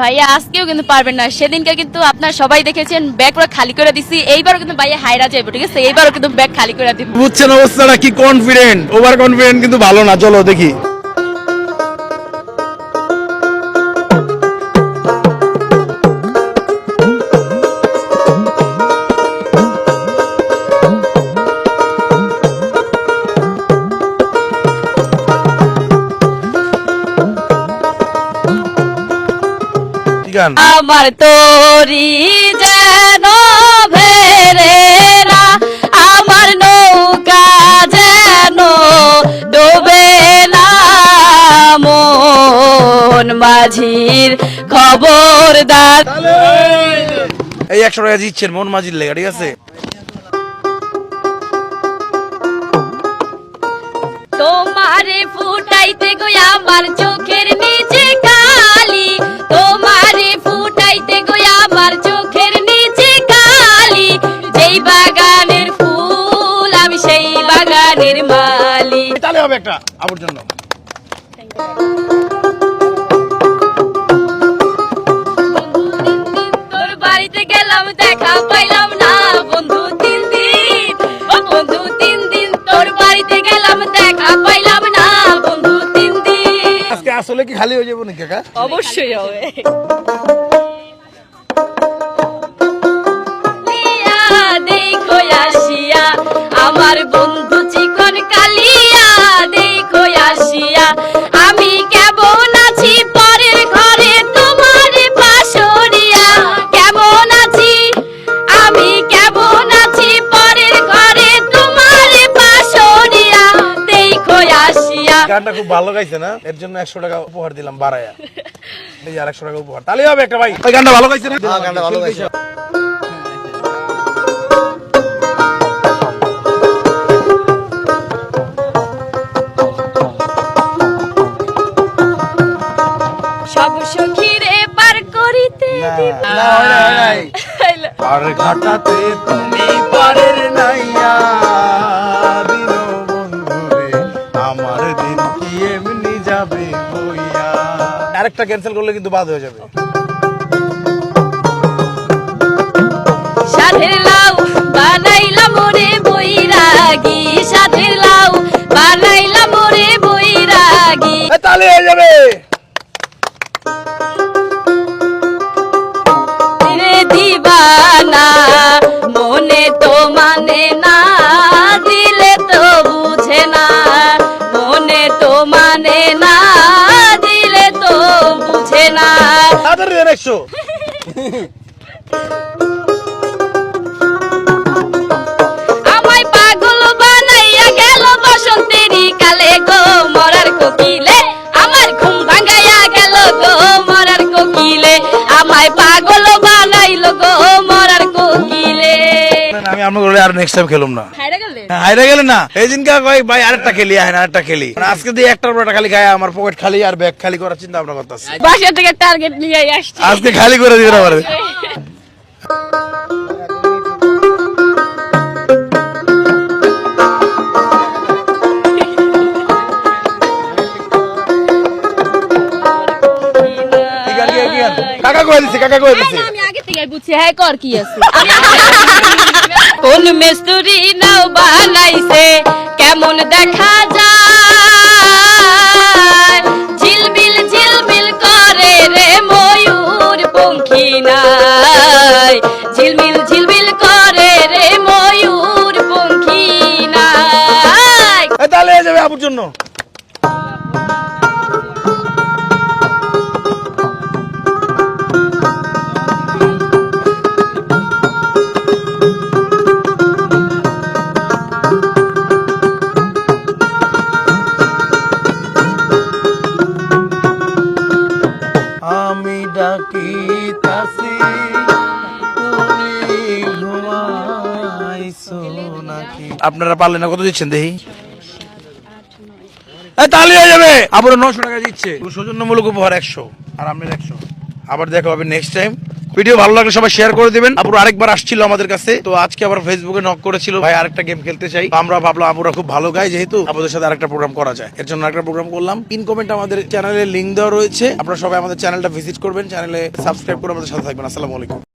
ভাইয়া, আজকেও কিন্তু পারবেন না। সেদিনকে কিন্তু আপনার সবাই দেখেছেন ব্যাগ পুরো খালি করে দিছি। এইবারও কিন্তু ভাইয়া হাইরা যাইবো, ঠিক আছে? এইবারও কিন্তু ব্যাগ খালি করে দিব। বুঝছেন অবস্থাটা কি কনফিডেন্ট ওভার কনফিডেন্ট কিন্তু ভালো না। চলো দেখি। গান। আমার তোরি যেন ভেরে না আমার নৌকা যেন ডোবে না। মন মাঝির খবরদার। এই একশো টাকা দিচ্ছেন মন মাঝির লেগা ঠিক আছে? তোমারে ফুটাইতে গো আমার চোখের নিচে তাহলে হবে একটা আবুর জন্য তোর বাড়িতে গেলাম দেখা পাইলাম না। বন্ধু তিন দিন ও বন্ধু তিন দিন তোর বাড়িতে গেলাম দেখা পাইলাম না। বন্ধু তিন দিন। আজকে আসলে কি খালি হয়ে যাব নাকি কাকা অবশ্যই হবে। আমার বন্ধু গানটা খুব ভালো গাইছে না? এর জন্য একশো টাকা উপহার দিলাম বাড়ায়া এই আর একশো টাকা উপহার। তাহলে হবে একটা ভাই। ওই গানটা ভালো গাইছে না? গানটা ভালো গাইছে। সব সখীরে পার করিতে দিব। না, হয় নাই, হয় নাই। আর ঘাটাতে তুমি পারের নাইয়া। আরেকটা ক্যান্সেল করলে কিন্তু বাদ হয়ে যাবে। সাধের লাউ বানাইলাম ওরে বৈরাগী। সাধের লাউ বানাইলাম ওরে বৈরাগী। এ, তাহলে হয়ে যাবে। তাড়াতাড়ি দেন একশো আমায় পাগল বানাইয়া গেল বসন্তেরই কালে গো মরার কোকিলে। আমার ঘুম ভাঙাইয়া গেল গো মরার কোকিলে। আমায় পাগল বানাইলো গো মরার কোকিলে। আমি আপনার আর নেক্সট টাইম খেলুম না। হাইরা গেলে হ্যাঁ, হাইরে গেলে না এই দিনকে কয় ভাই আরেকটা খেলি হ্যাঁ আরেকটা খেলি। মানে আজকে দিয়ে একটার পর একটা খালি খায় আমার পকেট খালি আর ব্যাগ খালি করার চিন্তা ভাবনা করতেছি। বাসা থেকে টার্গেট নিয়ে আসছি। আজকে খালি করে দিবেন আমার। কি গান, কি গান, কি গান? কাকা কয়ে দিছে কাকা কয়ে দিছে। আমি আগে থেকে বুঝছি হ্যাঁ কর কি আছে। কোন মেস্তুরি নাও বানাইছে, কেমন দেখা যায়? ঝিলমিল ঝিলমিল করে রে ময়ূর পঙ্খী নাই। ঝিলমিল ঝিলমিল করে রে ময়ূর পঙ্খী নাই। তাহলে যাবে আপুর জন্য। আপনারা পারলেন না কত দিচ্ছেন দেখি? তাহলে হয়ে যাবে। আবার নশো টাকা দিচ্ছে। সৌজন্যমূলক উপহার একশো। আর আপনার একশো। আবার দেখা হবে নেক্সট টাইম ভিডিও ভালো লাগলে সবাই শেয়ার করে দিবেন। আপুর আরেকবার আসছিল আমাদের কাছে। তো আজকে আবার ফেসবুকে নক করেছিল। ভাই আরেকটা গেম খেলতে চাই। আমরা ভাবলাম আপুরা খুব ভালো গায় যেহেতু আমাদের সাথে আরেকটা প্রোগ্রাম করা যায়। এর জন্য একটা প্রোগ্রাম করলাম। পিন কমেন্ট আমাদের চ্যানেলে লিংক দেওয়া রয়েছে। আপনারা সবাই আমাদের চ্যানেলটা ভিজিট করবেন। চ্যানেলে সাবস্ক্রাইব করে আমাদের সাথে থাকবেন। আসসালামু আলাইকুম।